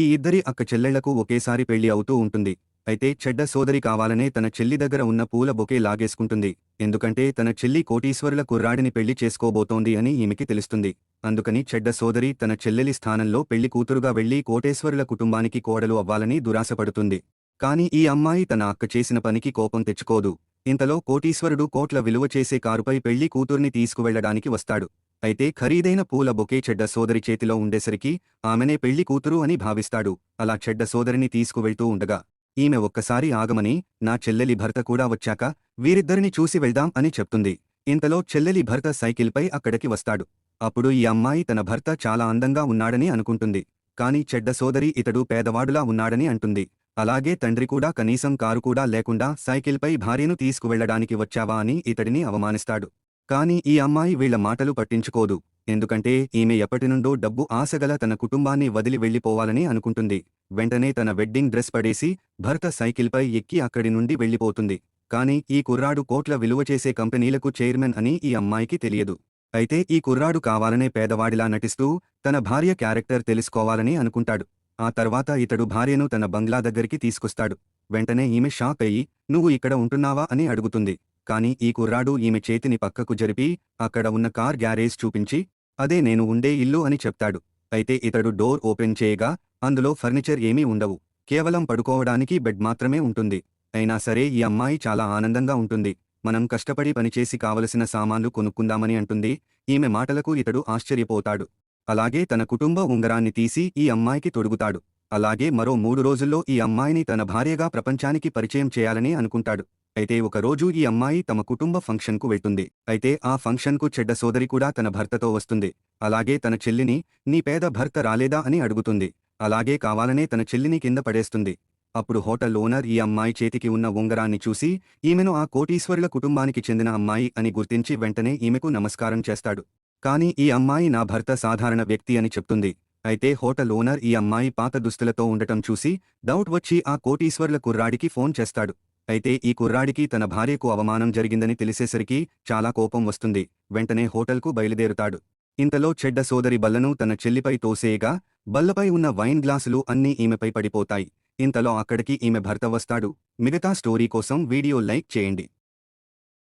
ఈ ఇద్దరి అక్క చెల్లెళ్ళకు ఒకేసారి పెళ్ళి అవుతూ ఉంటుంది. అయితే చెడ్డ సోదరి కావాలనే తన చెల్లి దగ్గర ఉన్న పూల బొకే లాగేసుకుంటుంది. ఎందుకంటే తన చెల్లి కోటీశ్వరుల కుర్రాడిని పెళ్ళి చేసుకోబోతోంది అని ఈమెకి తెలుస్తుంది. అందుకని చెడ్డ సోదరి తన చెల్లెలి స్థానంలో పెళ్ళి కూతురుగా వెళ్ళి కోటేశ్వరుల కుటుంబానికి కోడలు అవ్వాలని దురాశపడుతుంది. కాని ఈ అమ్మాయి తన అక్క చేసిన పనికి కోపం తెచ్చుకోదు. ఇంతలో కోటీశ్వరుడు కోట్ల విలువ చేసే కారుపై పెళ్ళి కూతుర్ని తీసుకువెళ్ళడానికి వస్తాడు. అయితే ఖరీదైన పూల బొకే చెడ్డ సోదరి చేతిలో ఉండేసరికి ఆమెనే పెళ్ళి కూతురు అని భావిస్తాడు. అలా చెడ్డ సోదరిని తీసుకువెళ్తూ ఉండగా ఈమె ఒక్కసారి ఆగమని నా చెల్లెలి భర్త కూడా వచ్చాక వీరిద్దరిని చూసి వెళ్దాం అని చెప్తుంది. ఇంతలో చెల్లెలి భర్త సైకిల్పై అక్కడికి వస్తాడు. అప్పుడు ఈ అమ్మాయి తన భర్త చాలా అందంగా ఉన్నాడని అనుకుంటుంది. కాని చెడ్డ సోదరి ఇతడు పేదవాడులా ఉన్నాడని అంటుంది. అలాగే తండ్రి కూడా కనీసం కారు కూడా లేకుండా సైకిల్పై భార్యను తీసుకువెళ్ళడానికి వచ్చావా అని ఇతడిని అవమానిస్తాడు. కాని ఈ అమ్మాయి వీళ్ళ మాటలు పట్టించుకోదు. ఎందుకంటే ఈమె ఎప్పటినుండో డబ్బు ఆశగల తన కుటుంబాన్ని వదిలి వెళ్ళిపోవాలని అనుకుంటుంది. వెంటనే తన వెడ్డింగ్ డ్రెస్ పడేసి భర్త సైకిల్పై ఎక్కి అక్కడి నుండి వెళ్ళిపోతుంది కాని ఈ కుర్రాడు కోట్ల విలువ చేసే కంపెనీలకు చైర్మన్ అని ఈ అమ్మాయికి తెలియదు. అయితే ఈ కుర్రాడు కావాలనే పేదవాడిలా నటిస్తూ తన భార్య క్యారెక్టర్ తెలుసుకోవాలని అనుకుంటాడు. ఆ తర్వాత ఇతడు భార్యను తన బంగ్లా దగ్గరికి తీసుకొస్తాడు. వెంటనే ఈమె షాక్ అయ్యి నువ్వు ఇక్కడ ఉంటున్నావా? అని అడుగుతుంది. కాని ఈ కుర్రాడు ఈమె చేతిని పక్కకు జరిపి అక్కడ ఉన్న కార్ గ్యారేజ్ చూపించి అదే నేను ఉండే ఇల్లు అని చెప్తాడు. అయితే ఇతడు డోర్ ఓపెన్ చేయగా అందులో ఫర్నిచర్ ఏమీ ఉండవు. కేవలం పడుకోవడానికి బెడ్ మాత్రమే ఉంటుంది. అయినా సరే ఈ అమ్మాయి చాలా ఆనందంగా ఉంటుంది. మనం కష్టపడి పనిచేసి కావలసిన సామాన్లు కొనుక్కుందామని అంటుంది. ఈమె మాటలకు ఇతడు ఆశ్చర్యపోతాడు. అలాగే తన కుటుంబ ఉంగరాన్ని తీసి ఈ అమ్మాయికి తొడుగుతాడు. అలాగే మరో మూడు రోజుల్లో ఈ అమ్మాయిని తన భార్యగా ప్రపంచానికి పరిచయం చేయాలని అనుకుంటాడు. అయితే ఒకరోజు ఈ అమ్మాయి తమ కుటుంబ ఫంక్షన్కు వెళ్తుంది. అయితే ఆ ఫంక్షన్కు చెడ్డ సోదరి కూడా తన భర్తతో వస్తుంది. అలాగే తన చెల్లిని నీ పేద భర్త రాలేదా? అని అడుగుతుంది. అలాగే కావాలనే తన చెల్లిని కింద పడేస్తుంది. అప్పుడు హోటల్ ఓనర్ ఈ అమ్మాయి చేతికి ఉన్న ఉంగరాన్ని చూసి ఈమెను ఆ కోటీశ్వరుల కుటుంబానికి చెందిన అమ్మాయి అని గుర్తించి వెంటనే ఈమెకు నమస్కారం చేస్తాడు. కాని ఈ అమ్మాయి నా భర్త సాధారణ వ్యక్తి అని చెప్తుంది. అయితే హోటల్ ఓనర్ ఈ అమ్మాయి పాత దుస్తులతో ఉండటం చూసి డౌట్ వచ్చి ఆ కోటీశ్వర్ల కుర్రాడికి ఫోన్ చేస్తాడు. అయితే ఈ కుర్రాడికి తన భార్యకు అవమానం జరిగిందని తెలిసేసరికి చాలా కోపం వస్తుంది. వెంటనే హోటల్కు బయలుదేరుతాడు. ఇంతలో చెడ్డ సోదరి బల్లను తన చెల్లిపై తోసేయగా బల్లపై ఉన్న వైన్ గ్లాసులు అన్నీ ఈమెపై పడిపోతాయి. ఇంతలో అక్కడికి ఈమె భర్త వస్తాడు. మిగతా స్టోరీ కోసం వీడియో లైక్ చేయండి.